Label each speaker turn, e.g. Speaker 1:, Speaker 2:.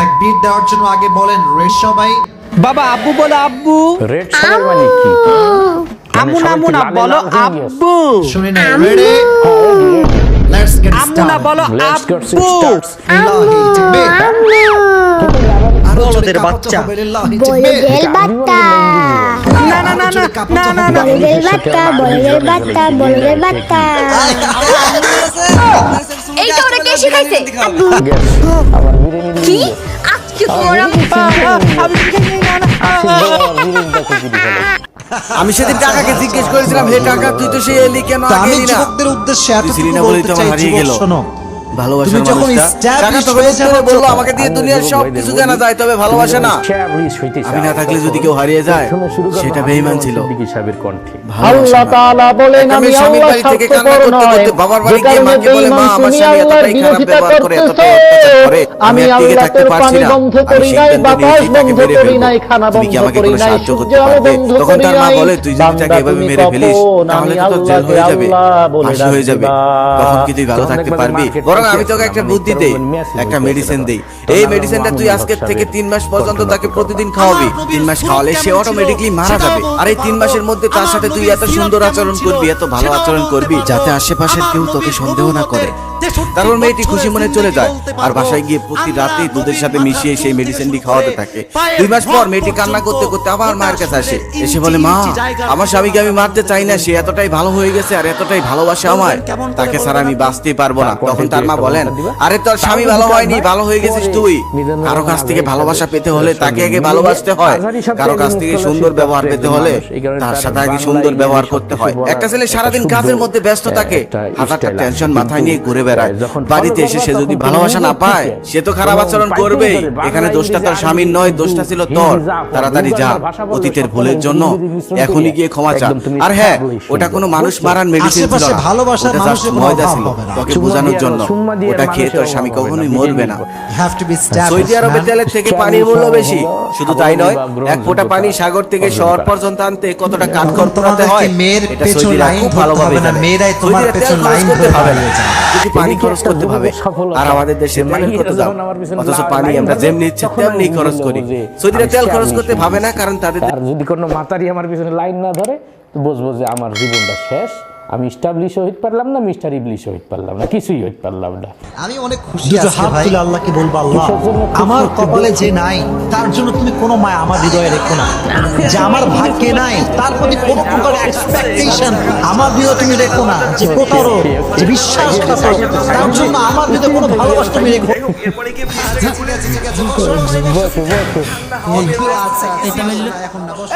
Speaker 1: তাকবীর দেওয়ার জন্য আগে বলেন রেড সবাই?
Speaker 2: বাবা আব্বু বলো আব্বু।
Speaker 3: রেড সবাই মানে কি?
Speaker 2: আমু না আমু না বলো আব্বু।
Speaker 1: শুনে না রেডি? লেটস গেট
Speaker 2: আমু না বলো আব্বু। বলদের বাচ্চা।
Speaker 4: বলদের
Speaker 1: তাকবীর।
Speaker 2: না না না না না না না
Speaker 4: বলদের বাত্তা বলদের বাত্তা বলদের বাত্তা
Speaker 5: এইটা ওরা কে শিখাইছে? আব্বু কি?
Speaker 6: আমি সেদিন টাকাকে জিজ্ঞেস করেছিলাম হে টাকা তুই তো সেই এলি কেন? আগে
Speaker 1: আমি
Speaker 6: এলি না।
Speaker 1: যুবকদের উদ্দেশ্যে
Speaker 6: এত
Speaker 1: বলতে চাই
Speaker 6: হারিয়ে
Speaker 1: যুবক
Speaker 6: গেল।
Speaker 1: শোনো।
Speaker 6: ভালোবাসার
Speaker 1: যখন
Speaker 6: মানুষটা
Speaker 1: established
Speaker 6: টাকা তোকে উত্তরে
Speaker 1: যাবে
Speaker 6: বলল আমাকে দিয়ে দুনিয়ার সব কিছু জানা যায় তবে ভালোবাসে না আমি না থাকলে যদি কেউ হারিয়ে যায় সেটা বেঈমান ছিল
Speaker 7: আল্লাহ তাআলা বলেন আমি আল্লাহ
Speaker 6: থেকে কান্না করতে করতে বাবার বাড়ি গিয়ে মাকে বলে, মা, আমার স্বামী এতটাই খারাপ ব্যবহার করে, এতটাই অত্যাচার করে, আমি
Speaker 7: আমি
Speaker 6: আর টিকে থাকতে পারছি না। আমি সিদ্ধান্ত নিয়েছি তাকে মেরে ফেলব। তুমি কি আমাকে কোনো সাহায্য করতে পারবে? তখন তার মা বলে, তুই যদি তাকে এভাবে মেরে ফেলিস, তাহলে তো তোর জেল হয়ে যাবে, ফাঁসি হয়ে যাবে। তখন কি তুই ভালো থাকতে পারবি বরং আমি তোকে একটা বুদ্ধি দেই একটা মেডিসিন দেই। এই মেডিসিনটা তুই আজকে থেকে তিন মাস পর্যন্ত তাকে প্রতিদিন খাওয়াবি। তিন মাস খাওয়ালে সে অটোমেটিকলি মারা যাবে। আর এই তিন মাসের মধ্যে তার সাথে তুই এত সুন্দর আচরণ করবি এত ভালো আচরণ করবি যাতে আশেপাশের কেউ তোকে সন্দেহ না করে। তারপর মেয়েটি খুশি মনে চলে যায়। আর বাসায় গিয়ে প্রতি রাতে দুধের সাথে মিশিয়ে সেই মেডিসিনটি খাওয়াতে থাকে। দুই মাস পর মেয়েটি কান্না করতে করতে আবার মায়ের কাছে আসে। এসে বলে মা আমার স্বামীকে আমি মারতে চাই না সে এতটাই ভালো হয়ে গেছে আর এতটাই ভালোবাসে আমায়। তাকে ছাড়া আমি বাঁচতেই পারব না। তখন তার মা বলেন আরে তোর স্বামী ভালো হয়নি ভালো হয়ে গেছিস তুই। কারও কাছ থেকে ভালোবাসা পেতে হলে তাকে আগে ভালোবাসতে হয়। কারও কাছ থেকে সুন্দর ব্যবহার পেতে হলে তার সাথে আগে সুন্দর ব্যবহার করতে হয়। একটা ছেলে সারাদিন কাজের মধ্যে ব্যস্ত থাকে হাজারটা টেনশন মাথায় নিয়ে ঘুরে বেড়ায় বাড়িতে এসে সে যদি ভালোবাসা না পায় সে তো খারাপ আচরণ করবেই। এখানে দোষটা তার স্বামীর নয় দোষটা ছিল তোর। তাড়াতাড়ি যা অতীতের ভুলের জন্য এখনই গিয়ে ক্ষমা চা আর হ্যাঁ ওটা কোনো মানুষ মারার মেডিসিন ছিল না।
Speaker 1: ভালোবাসার মানুষের
Speaker 6: ময়দা ছিল। তোকে বোঝানোর জন্য। ওটা খেয়ে তোর স্বামী কখনোই মরবে না।
Speaker 1: বি
Speaker 6: সৌদি আরবের তেলের থেকে পানির মূল্য বেশি। শুধু তাই নয় এক ফোঁটা পানি সাগর থেকে শহর পর্যন্ত আনতে কতটা কাঠখড় পোড়াতে হয়
Speaker 1: মেয়ের
Speaker 6: এটা
Speaker 1: পেছন
Speaker 6: সৌদিরা
Speaker 1: লাইন
Speaker 6: খুব
Speaker 1: ধরতে
Speaker 6: ভালোভাবে
Speaker 1: হবে না,
Speaker 6: জানে।
Speaker 1: মেয়েরাই তোমার
Speaker 6: সৌদিরা তেল
Speaker 1: পেছন
Speaker 6: খরচ করতে
Speaker 1: ধরে
Speaker 6: পানি খরচ করতে হবে আর আমাদের দেশে তেলের কত দাম? অথচ পানি আমরা যেমনি ইচ্ছে তেমনি খরচ করি। সৌদিরা তেল খরচ করতে ভাবে না কারণ তাদের
Speaker 3: যদি কোনো মাতারি আমার পিছনে লাইন না ধরে তো বুঝব যে আমার জীবনটা শেষ। আমি স্টাবলিশ হইতে পারলাম না মিস্টার ইবলিশ হইতে পারলাম না কিছুই হইতে পারলাম না
Speaker 1: আমি অনেক খুশি
Speaker 7: দুটো
Speaker 1: আছি
Speaker 7: হাত
Speaker 1: ভাই
Speaker 7: তুলে আল্লাহকে বলব আল্লাহ আমার
Speaker 3: হতে
Speaker 7: কপালে যে নাই তার জন্য তুমি কোনো মায়া আমার হৃদয়ে রেখো না যে আমার ভাগ্যে নাই তার প্রতি কোনো প্রকার এক্সপেকটেশন আমার হৃদয়ে তুমি রেখো না যে প্রতারক যে বিশ্বাসঘাতক তার জন্য আমার হৃদয়ে কোনো ভালোবাসা তুমি রেখো না।
Speaker 1: ঠিক আছে আচ্ছা, আচ্ছা, আচ্ছা, এখন না, বসো।